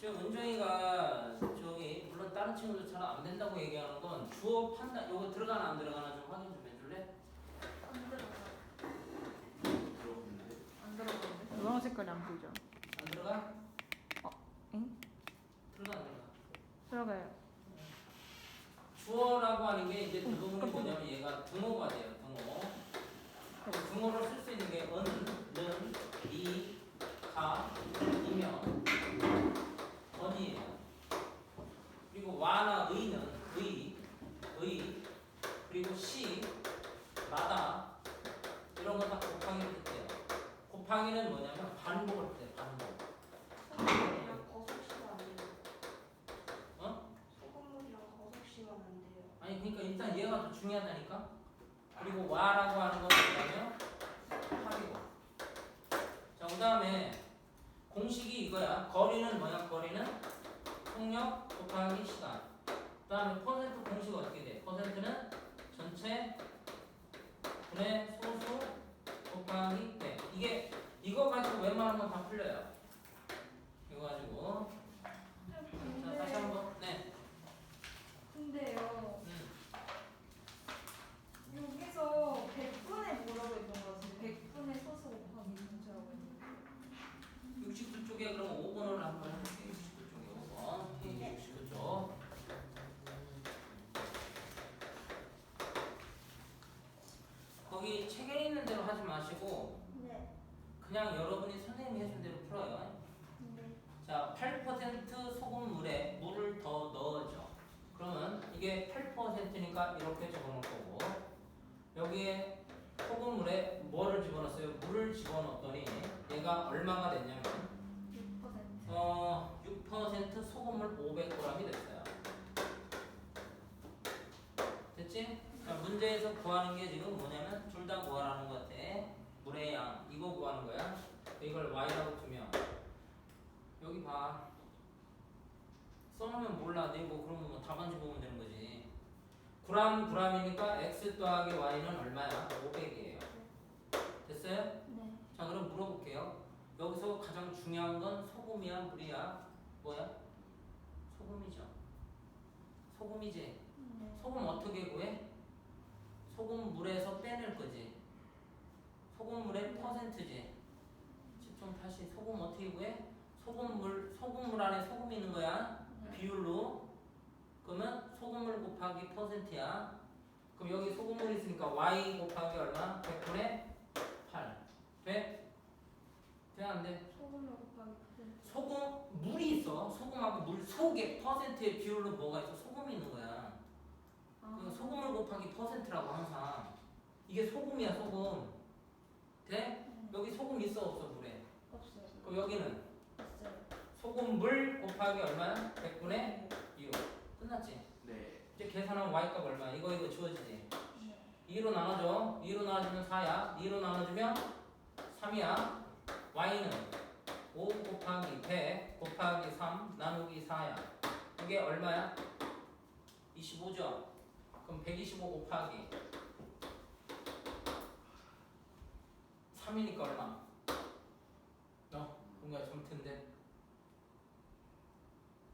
지금 은정이가 저기 물론 다른 친구들 처럼 안 된다고 얘기하는 건 주어 판단 요거 들어가나 안 들어가나 좀 확인 좀 해줄래? 안 들어가. 안 들어가는데? 노랑 색깔이 안 보이죠? 안 들어가? 응? 들어가 안 들어가? 들어가요. 주어라고 하는 게 이제 대부분이 뭐냐면 얘가 등호가 돼요 등호 등호를 쓸수 있는 게 은, 는, 이, 가, 이면 언이에요 그리고 와나 의는 의, 의 그리고 시, 마다 이런 거 다 곱하기를 뜻해요 곱하기는 뭐냐면 반복을 뜻해요 반복 소금물이랑 거석시면 안 돼요. 어? 소금물이랑 거석시면 안 돼요. 아니 그러니까 일단 얘가 더 중요하다니까. 그리고 와라고 하는 건 뭐냐면 합이고. 자 그다음에 공식이 이거야. 거리는 뭐야? 거리는 속력 곱하기 시간. 그 다음에 퍼센트 공식 어떻게 돼? 퍼센트는 전체 분의 소수 곱하기 100. 이게 이거 가지고 웬만한 건 다 풀려요. 이거 가지고 자 다시 한번 네. 근데요. 음. 여기서 100분의 뭐라고 했던 것 같은데 100분의 소수 곱하기 전체라고 했는데 69 쪽에 그럼 5번을 한번 해볼게요. 69 쪽에 5번. 페이지 69쪽. 거기 책에 있는 대로 하지 마시고 네. 그냥 여러분이 선생님이 해준 대로 풀어요. 네. 자, 8% 소금 물에 물을 더 넣어줘. 그러면 이게 8%니까 이렇게 적어놓을 거고 여기에 소금 물에 뭐를 집어넣었어요? 물을 집어넣었더니 얘가 얼마가 됐냐면 6%. 어, 6% 소금물 500g이 됐어요. 됐지? 자, 문제에서 구하는 게 지금 뭐냐면 둘 다 구하라는 것 같아. 물의 양 이거 구하는 거야. 이걸 y라고 두면 여기 봐. 써놓으면 몰라. 네, 뭐 그러면 뭐 답안지 보면 되는 거지. 그람 그람이니까 x 더하기 y는 얼마야? 500이에요. 됐어요? 네. 자 그럼 물어볼게요. 여기서 가장 중요한 건 소금이야 물이야 뭐야? 소금이죠. 소금이지. 네. 소금 어떻게 구해? 소금 물에서 빼낼 거지. 소금 물의 퍼센트지. 집중 다시 소금 어떻게 구해? 소금 물 소금 물 안에 소금이 있는 거야. 비율로. 그러면 소금물 곱하기 퍼센트야. 그럼 여기 소금물이 있으니까 y 곱하기 얼마? 100분의 8. 돼? 돼? 안 돼? 소금을 곱하기 퍼센트. 소금 물이 있어. 소금하고 물 속에 퍼센트의 비율로 뭐가 있어? 소금이 있는 거야. 아, 그 소금을 곱하기 퍼센트라고 항상. 이게 소금이야 소금. 돼? 여기 소금 있어 없어 물에? 없어요. 그럼 여기는 없어요. 소금 물 곱하기 얼마야? 100분의 6. 끝났지? 네. 이제 계산하면 y 값 얼마야? 이거 이거 지워지지? 네. 2로 나눠줘. 2로 나눠주면 4야. 2로 나눠주면 3이야. y는 5 곱하기 100 곱하기 3 나누기 4야. 이게 얼마야? 25죠? 그럼 125 곱하기 3이니까 얼마? 어? 뭔가 좀 든데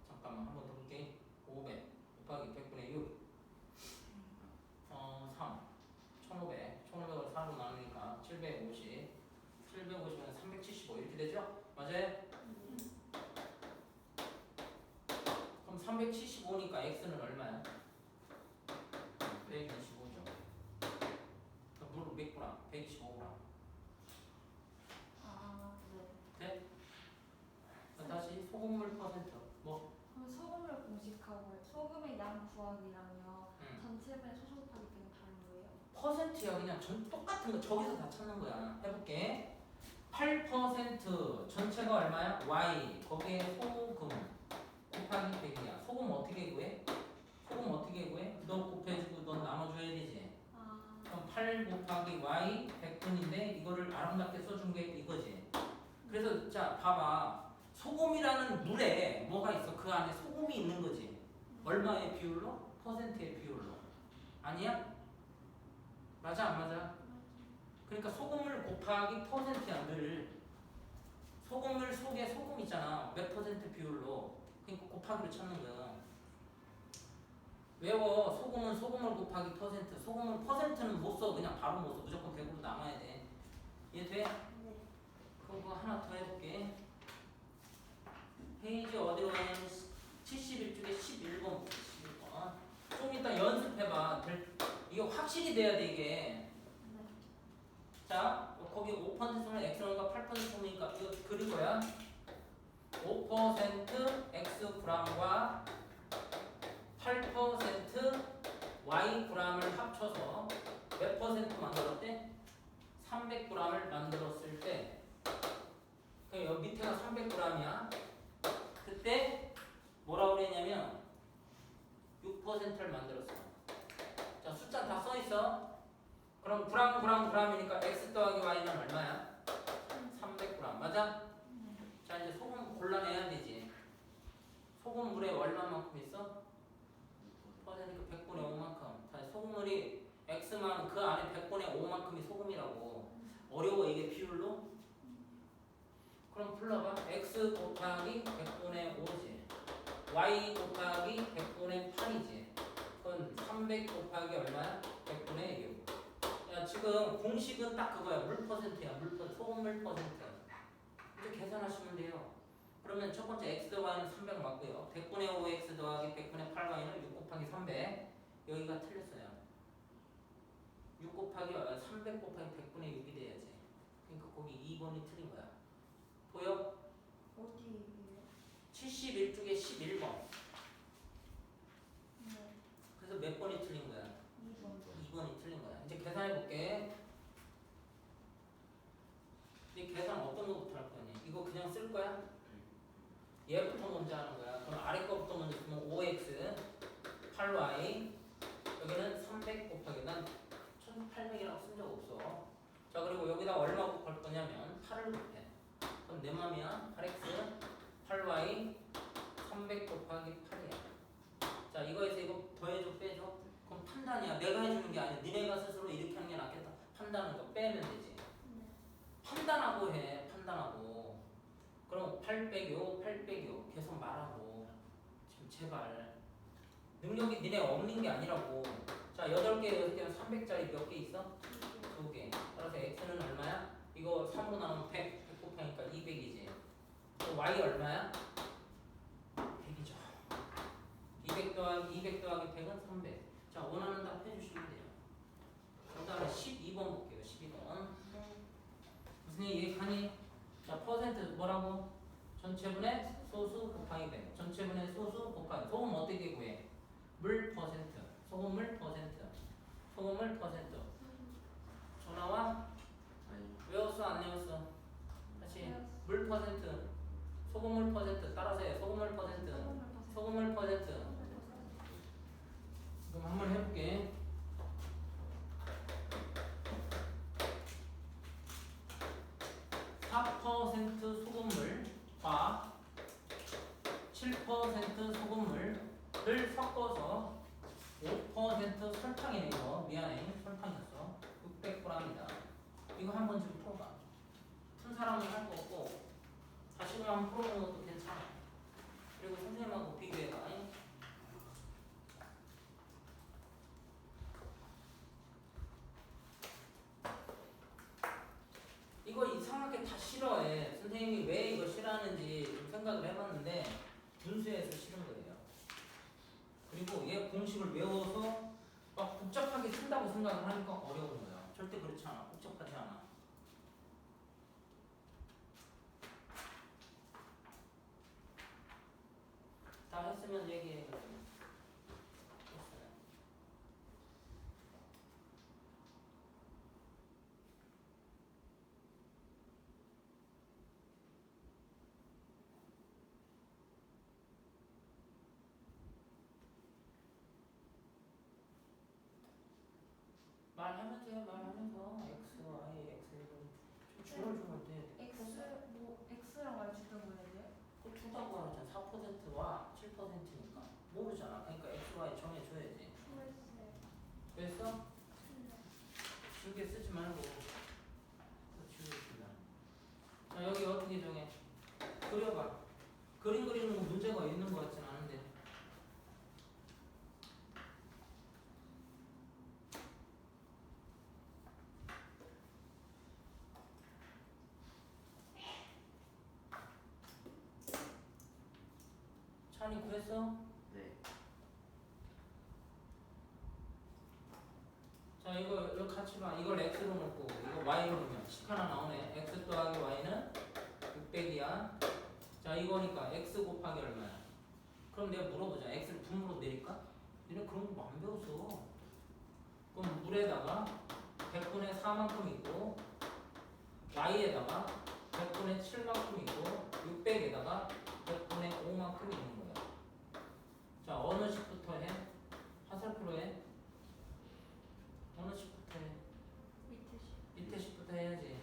잠깐만 한 번 더 볼게 500 곱하기 100분의 6 어, 3 1500 1500을 4로 나누니까 750 750은 375 이렇게 되죠? 맞아요? 그럼 375니까 x는 얼마야? 125죠 그럼 물 몇 그램? 125g 아, 네. 돼? 그럼 다시 소금물 퍼센트 뭐? 그럼 소금을 공식하고요. 소금의 양 구하기랑요. 음. 소수 곱하기 때는 다른 거예요. 퍼센트야 그냥 전 똑같은 거 저기서 다 찾는 거야 해볼게 8% 전체가 얼마야? Y 거기에 소금 곱하기 100이야 소금 어떻게 구해? 소금 어떻게 구해? 너 곱해주고 너 나눠줘야 되지 아, 그럼 8 곱하기 Y 100분인데 이거를 아름답게 써준 게 이거지 그래서 자 봐봐 소금이라는 물에 뭐가 있어 그 안에 소금이 있는 거지 얼마의 비율로? 퍼센트의 비율로 아니야? 맞아 안 맞아? 그러니까 소금물 곱하기 퍼센트야 늘 소금물 속에 소금 있잖아 몇 퍼센트 비율로 그러니까 곱하기로 찾는 거야. 외워 소금은 소금을 곱하기 퍼센트 소금은 퍼센트는 못 써 그냥 바로 못 써 무조건 100으로 남아야 돼 이해돼? 네. 그거 하나 더 해볼게 페이지 어디로 가냐면 71쪽에 11번 11번 좀 이따 연습해봐 될, 이게 확실히 돼야 돼 이게 자 거기 5%는 x론과 8%니까 이거 그릴 거야 5% x g과 8% y g을 합쳐서 몇 퍼센트 만들었대? 300g을 만들었을 때, 그 여기 밑에가 300g이야. 그때 뭐라고 그랬냐면 6%를 만들었어. 자 숫자 다 써 있어. 그럼 그람 그람 그람이니까 x 더하기 y는 얼마야? 300g 맞아? 자 이제 소금 골라내야 되지. 소금 물에 얼마만큼 있어? 퍼센트 100분의 5만큼. 자, 소금물이 X만 그 안에 100분의 5만큼이 소금이라고. 어려워 이게 비율로? 그럼 풀러봐. X 곱하기 100분의 5지. Y 곱하기 100분의 8이지. 그건 300 곱하기 얼마야? 100분의 6. 야 지금 공식은 딱 그거야. 물 퍼센트야. 물 퍼센트. 소금물 퍼센트. 이렇게 계산하시면 돼요. 그러면 첫 번째 x 더하기는 300 맞고요. 100분의 5x 더하기 100분의 8y는 6 곱하기 300. 여기가 틀렸어요. 6 곱하기 300 곱하기 100분의 6이 돼야지. 그러니까 거기 2번이 틀린 거야. 보여? 어디예요? 71쪽에 11번. 네. 그래서 몇 번이 틀린 거야? 2번. 2번이 틀린 거야. 이제 계산해 볼게. 이 계산 어떤 거부터 할 거니? 이거 그냥 쓸 거야? 얘부터 먼저 하는 거야. 그럼 아래 거부터 먼저 쓰면 5x 8y 여기는 300 곱하기 난 1800이라고 쓴 적 없어. 자 그리고 여기다 얼마 곱할 거냐면 8을 곱해. 그럼 내 맘이야. 8x 8y 300 곱하기 8이야. 자 이거에서 이거 더해줘 빼줘. 그럼 판단이야. 내가 해주는 게 아니야. 니네가 스스로 이렇게 하는 게 낫겠다. 판단은 거 빼면 되지. 판단하고 해. 판단하고. 그럼 8 빼기요, 8 빼기요. 계속 말하고. 지금 제발. 능력이 니네 없는 게 아니라고. 자, 8개, 6개는 300짜리 몇 개 있어? 2개. 따라서 x는 얼마야? 이거 3으로 나누면 100. 100 곱하니까 200이지. y 얼마야? 100이죠. 200 더하기 200 더하기 100은 300. 자, 원하는 답 해주시면 돼요. 그 다음에 12번 볼게요. 12번. 무슨 얘기 가니? 자, 퍼센트 뭐라고? 전체분의 소수 곱하기 100. 전체분의 소수 곱하기. 소금 어떻게 구해? 물 퍼센트. 소금물 퍼센트. 소금물 퍼센트. 전화와 외웠어 안 외웠어? 다시 물 퍼센트. 소금물 퍼센트. 따라서 해. 소금물 퍼센트. 소금물 퍼센트. 그럼 한번 해볼게. 4% 소금물과 7% 소금물을 섞어서 5% 설탕이네 이거 미안해 설탕이었어. 600g이다. 이거 한번 좀 풀어봐. 푼 사람은 할 거 없고 다시금 한번 풀어보는 것도 괜찮아 그리고 선생님하고 비교해봐 이거 이상하게 다 싫어해. 선생님이 왜 이거 싫어하는지 좀 생각을 해봤는데 분수에서 싫은 거예요. 그리고 얘 공식을 외워서 막 복잡하게 쓴다고 생각을 하니까 어려운 거야. 절대 그렇지 않아. 복잡하지 않아. 다 했으면 얘기해. 했어요. 말하면 돼. 말하면서 x, y, x 좀 줄을 주면 돼. X 뭐 X랑 Y 주던 거예요? 그둘다 구하잖아. 4%와 7%니까 모르잖아. 그러니까 x, y 정해줘야지. 됐어? 줄게 쓰지 말고 줄게 쓴다. 자 여기 어떻게 정해? 그려봐. 그림 그리는 거 문제 문제가 있는 것 같진 않은데. 찬이 구했어? 네. 자 이거 이거 같이 봐. 이걸 x로 놓고 이거 y로 놓으면 식 하나 나오네. x 더하기 y는 600이야. 자 이거니까 x 곱하기 얼마야? 그럼 내가 물어보자. x를 분모로 내릴까? 니네 그런 거 안 배웠어. 그럼 물에다가 100분의 4만큼 있고 y에다가 100분의 7만큼 있고 600에다가 100분의 5만큼 있는. 자 어느 식부터 해? 화살표로 해. 어느 식부터 해? 밑에 시. 밑에 식부터 해야지.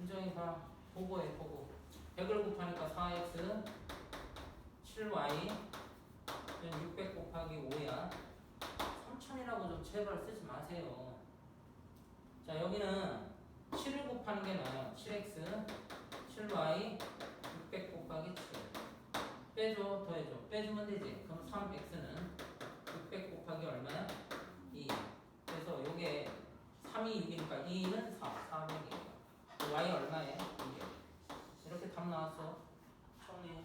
은정이 봐. 보고해, 보고. 100을 곱하니까 4x, 7y, 600 곱하기 5야. 3000이라고 좀 제발 쓰지 마세요. 자, 여기는 7을 곱하는 게 나아요. 7x, 7y, 600 곱하기 7. 빼줘, 더해줘. 빼주면 되지. 그럼 3x는 600 곱하기 얼마야? 2. 그래서 요게 3이 6이니까 2는 4, 400이에요. y 얼마에? 2에. 이렇게 답 나왔어. 처음에.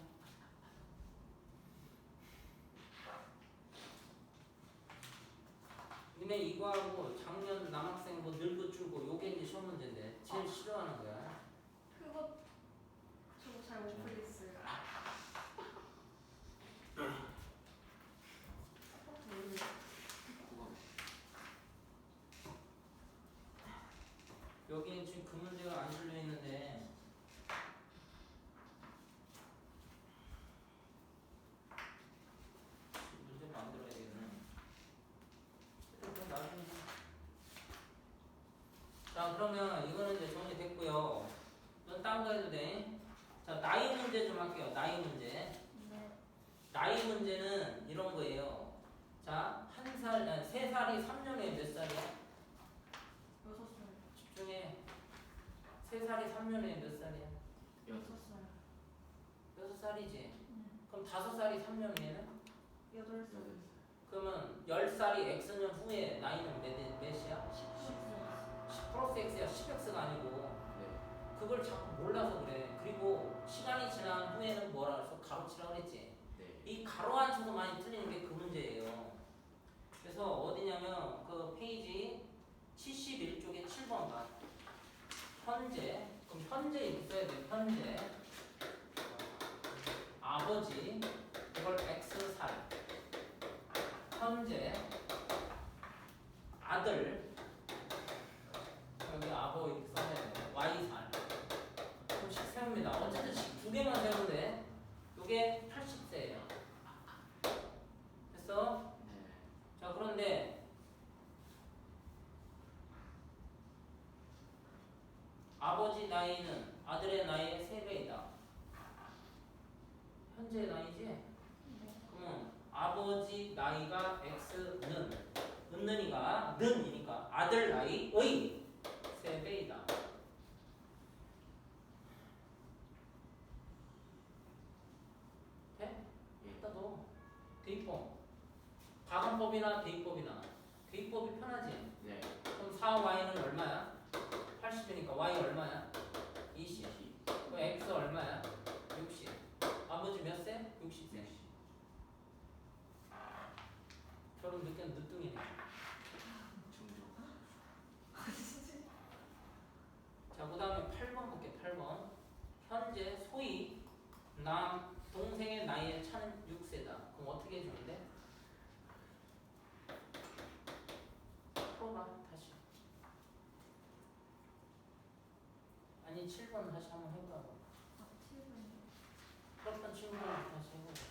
니네 이거 하고 작년 남학생 뭐 늙고 줄고 요게 이제 시험 문제인데 제일 싫어하는 거야. 그거 저거 잘 못 풀겠어요. 여기에 지금 그 문제가 안 실려 있는데 문제 만들어야 되겠네. 이거 나중에. 자 그러면 이거는 이제 정리됐고요. 넌딴거 해도 돼. 자 나이 문제 좀 할게요. 나이 문제. 네. 나이 문제는 이런 거예요. 자, 한 살, 아니, 세 살이 3년에 몇 살이야? 여섯 살. 집중해. 세 살이 3년에 몇 살이야? 여섯 살. 여섯 살이지. 네. 그럼 다섯 살이 3년이에는? 여덟 살. 그러면 열 살이 X년 후에 나이는 몇, 몇이야? 10 플러스 X야. 10X가 아니고. 네. 그걸 자꾸 몰라서 그래. 그리고 시간이 지난 후에는 뭐라 그랬어? 가로치라고 그랬지. 네. 이 가로 안쳐서 많이 틀리는 게 그 문제예요. 그래서 어디냐면 그 페이지 71쪽에 7번 봐. 현재 그럼 현재 써야 돼. 현재 아버지 이걸 x 살 현재 아들 여기 아버 이렇게 돼. y 살 그럼 식 세웁니다. 어쨌든 식 두 개만 세우면 돼. 요게 80세예요. 됐어? 네. 자 그런데 아버지 나이는 아들의 나이의 3배이다. 현재 나이지? 네. 그러면 아버지 나이가 X는 은는이가 는이니까 아들 나이의 3배이다. 돼? 일단 너 대입법 가산법이나 대입법이나 대입법이 편하지? 네. 그럼 4y는 얼마야? 80이니까 y 얼마야? 20 그럼 x 얼마야? 60 아버지 몇 세? 60세 결혼 늦게 늦둥이네 중조. 자, 그 다음에 8번 볼게, 8번. 현재 소위 남 동생의 나이의 차는 6세다. 그럼 어떻게 해주는데? 풀어봐, 다시. 아니, 7번 다시 한번 해보라고. 아, 7번. 풀었던 친구들 다시 해보자.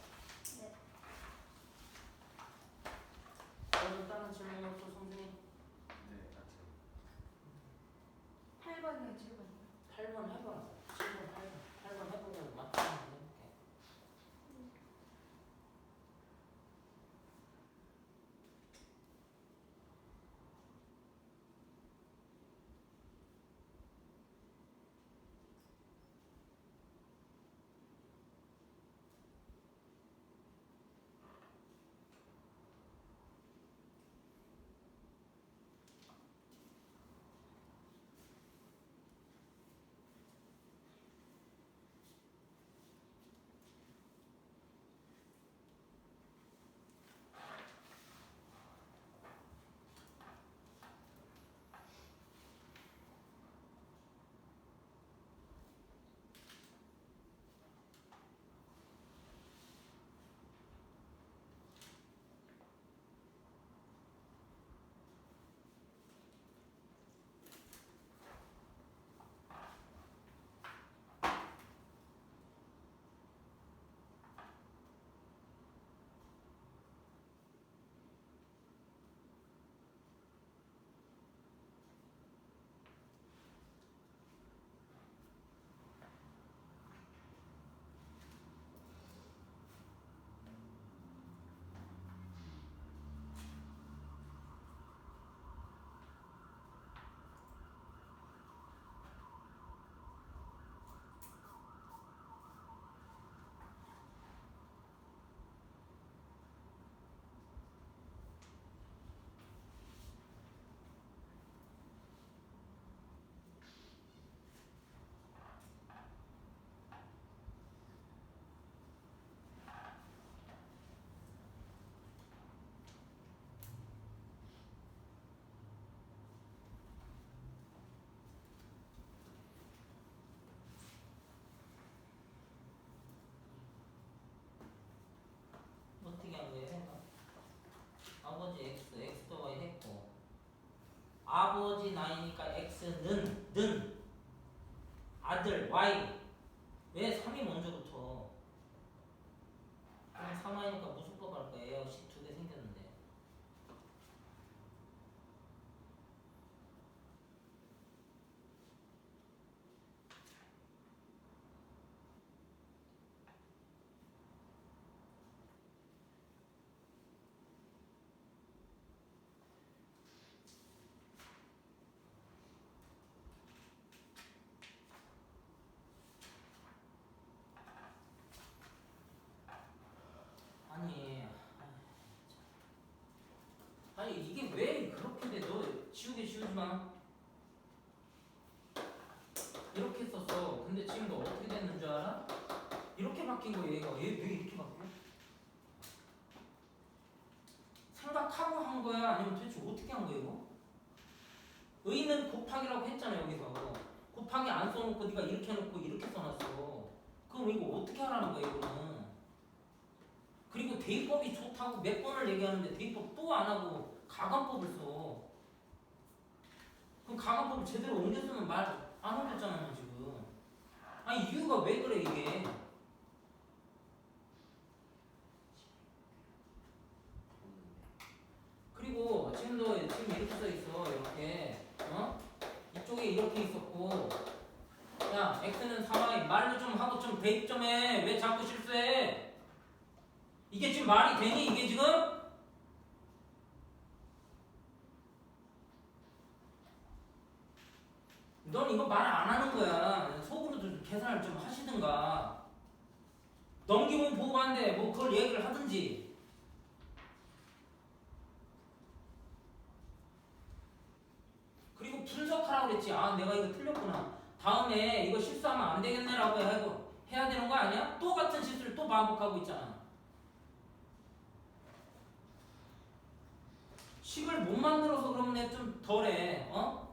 안 써놓고 네가 이렇게 해놓고 이렇게 써놨어 그럼 이거 어떻게 하라는 거야 이거는 그리고 대입법이 좋다고 몇 번을 얘기하는데 대입법 또 안 하고 가관법을 써. 그럼 가관법을 제대로 옮겨 쓰면 말 안 옮겼잖아요 지금. 아니 이유가 왜 그래 이게? 그리고 지금도 지금 이렇게 써 있어 이렇게 어 이쪽에 이렇게 있었고 야 x는 3y 말로 좀 하고 좀 대입 좀 해 왜 자꾸 실수해? 이게 지금 말이 되니 이게 지금? 넌 이거 말 안 하는 거야. 속으로 좀 계산을 좀 하시든가. 넘기면 보고 한데 뭐 그걸 얘기를 하든지. 그리고 분석하라고 그랬지. 아 내가 이거 틀렸구나. 다음에 이거 실수하면 안 되겠네라고 해야 되는 거 아니야? 또 같은 실수를 또 반복하고 있잖아. 식을 못 만들어서 그러면 내가 좀 덜해, 어?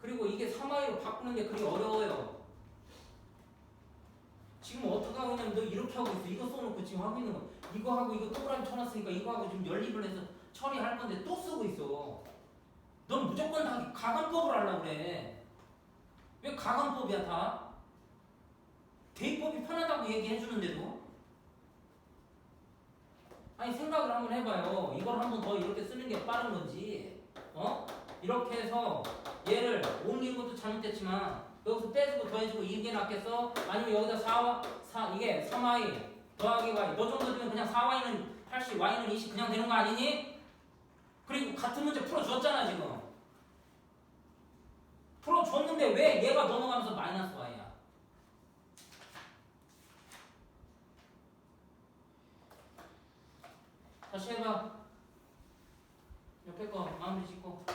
그리고 이게 3I로 바꾸는 게 그리 어려워요. 지금 어떻게 하고 있냐면 너 이렇게 하고 있어. 이거 써놓고 지금 하고 있는 거. 이거 하고 이거 동그라미 쳐놨으니까 이거 하고 지금 연립을 해서 처리할 건데 또 쓰고 있어. 넌 무조건 다 가관법을 하려고 그래. 왜 가관법이야 다? 대입법이 편하다고 얘기해주는데도 아니 생각을 한번 해봐요. 이걸 한번 더 이렇게 쓰는 게 빠른 건지, 어? 이렇게 해서 얘를 옮긴 것도 잘못됐지만 여기서 빼주고 더해주고 이게 낫겠어? 아니면 여기다 4, 4 이게 3y 더하기 y 너 정도 되면 그냥 4y는 80, y는 20 그냥 되는 거 아니니? 그리고 같은 문제 풀어줬잖아 지금. 풀어줬는데 왜 얘가 넘어가면서 마이너스 y야? 다시 해봐. 옆에 거 마무리 짓고.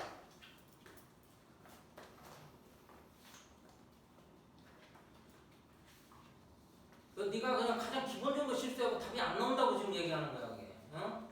그 네가 그냥 가장 기본적인 거 실수하고 답이 안 나온다고 지금 얘기하는 거야, 이게. 어?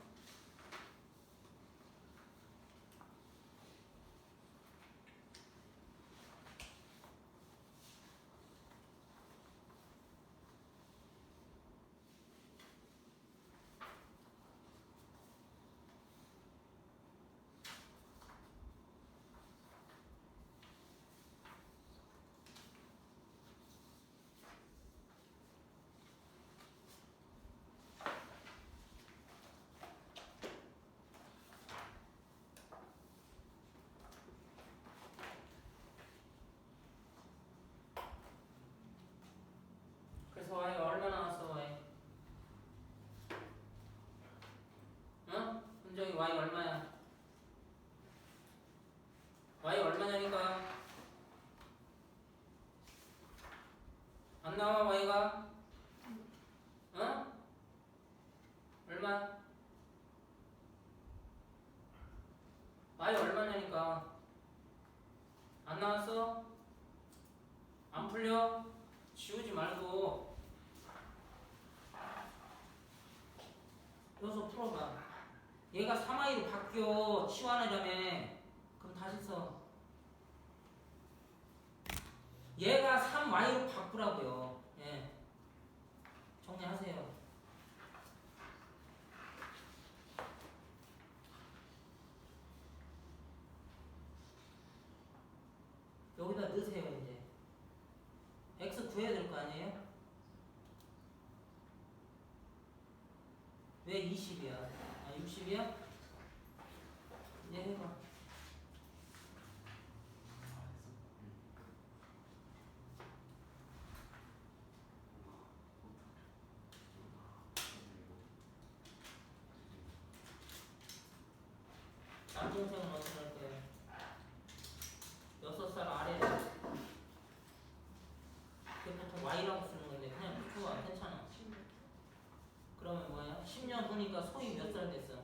normal. 왜 20이야? 아 60이야? 이제 해봐. 남동생은 어떻게 할 거예요? 여섯 살 아래. 그 보통 Y라고 쓰는 건데 그냥 붙여봐 괜찮아. 그러면 뭐야? 10년 후니까 소희 몇 살 됐어?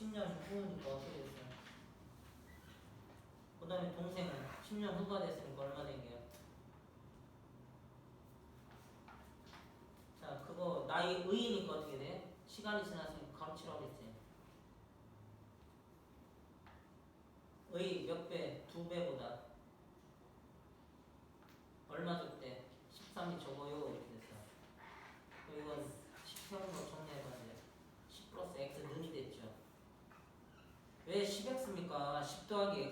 10년 후니까 어떻게 됐어? 그 다음에 동생은 10년 후가 됐으니까 얼마 된 게야? 자, 그거 나이 의이니까 어떻게 돼? 시간이 지났으니 Tony,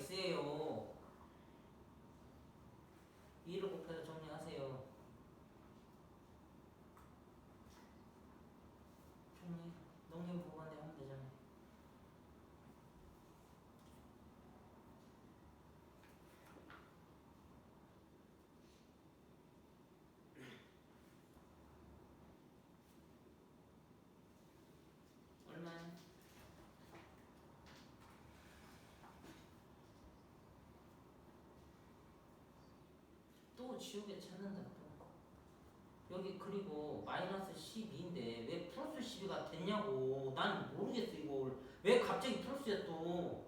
또 지우개 찾는다 또 여기 그리고 마이너스 12인데 왜 플러스 12가 됐냐고. 난 모르겠어 이걸. 왜 갑자기 플러스야 또